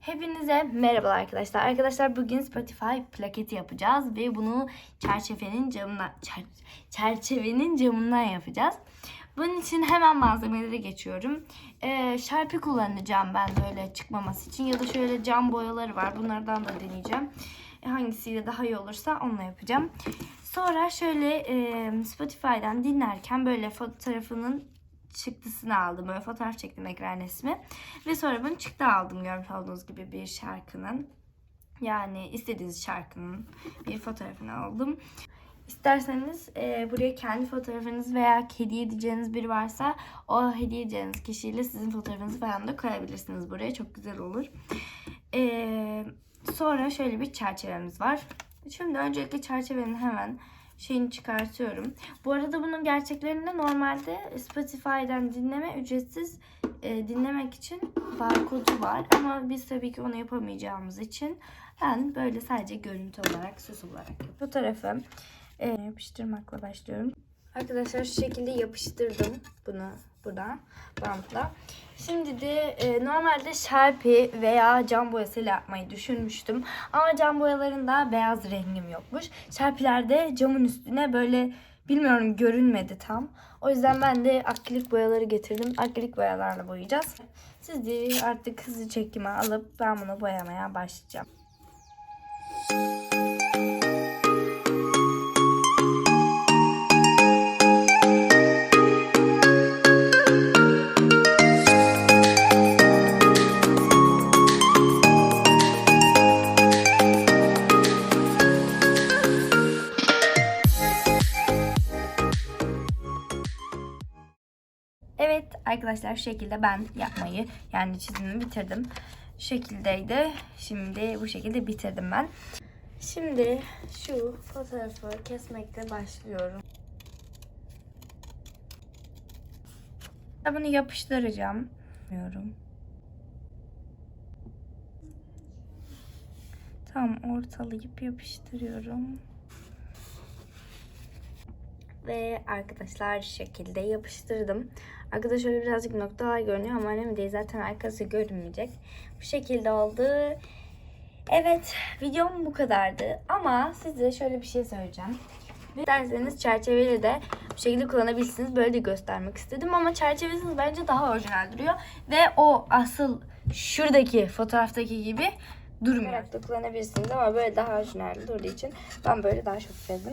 Hepinize merhabalar arkadaşlar. Arkadaşlar bugün Spotify plaketi yapacağız ve bunu çerçevenin camına çer- çerçevenin camından yapacağız. Bunun için hemen malzemelere geçiyorum. Ee, Sharpie kullanacağım ben böyle çıkmaması için ya da şöyle cam boyaları var. Bunlardan da deneyeceğim. E, hangisiyle daha iyi olursa onunla yapacağım. Sonra şöyle e, Spotify'dan dinlerken böyle fotoğrafının çıktısını aldım. Böyle fotoğraf çektim ekran resmi. Ve sonra bunu çıktı aldım görmüş olduğunuz gibi bir şarkının. Yani istediğiniz şarkının bir fotoğrafını aldım. İsterseniz e, buraya kendi fotoğrafınız veya hediye edeceğiniz biri varsa o hediye edeceğiniz kişiyle sizin fotoğrafınızı falan da koyabilirsiniz buraya. Çok güzel olur. E, sonra şöyle bir çerçevemiz var. Şimdi öncelikle çerçevenin hemen şeyini çıkartıyorum. Bu arada bunun gerçeklerinde normalde Spotify'dan dinleme ücretsiz e, dinlemek için barkodu var. Ama biz tabii ki onu yapamayacağımız için ben böyle sadece görüntü olarak, süs olarak fotoğrafı e, yapıştırmakla başlıyorum. Arkadaşlar şu şekilde yapıştırdım bunu buradan bantla. Şimdi de e, normalde Sharpie veya cam boyasıyla yapmayı düşünmüştüm. Ama cam boyalarında beyaz rengim yokmuş. Sharpie'lerde camın üstüne böyle bilmiyorum görünmedi tam. O yüzden ben de akrilik boyaları getirdim. Akrilik boyalarla boyayacağız. Siz de artık hızlı çekime alıp ben bunu boyamaya başlayacağım. Evet arkadaşlar şu şekilde ben yapmayı yani çizimimi bitirdim. Şu şekildeydi. Şimdi bu şekilde bitirdim ben. Şimdi şu fotoğrafı kesmekle başlıyorum. Bunu yapıştıracağım. Diyorum. Tam ortalayıp yapıştırıyorum. Ve arkadaşlar şekilde yapıştırdım. Arkada şöyle birazcık noktalar görünüyor ama önemli değil. Zaten arkası görünmeyecek. Bu şekilde oldu. Evet videom bu kadardı. Ama size şöyle bir şey söyleyeceğim. İsterseniz çerçeveyle de bu şekilde kullanabilirsiniz. Böyle de göstermek istedim ama çerçevesiz bence daha orijinal duruyor. Ve o asıl şuradaki fotoğraftaki gibi durmuyor. Olarak da kullanabilirsiniz ama böyle daha orijinal durduğu için ben böyle daha çok sevdim.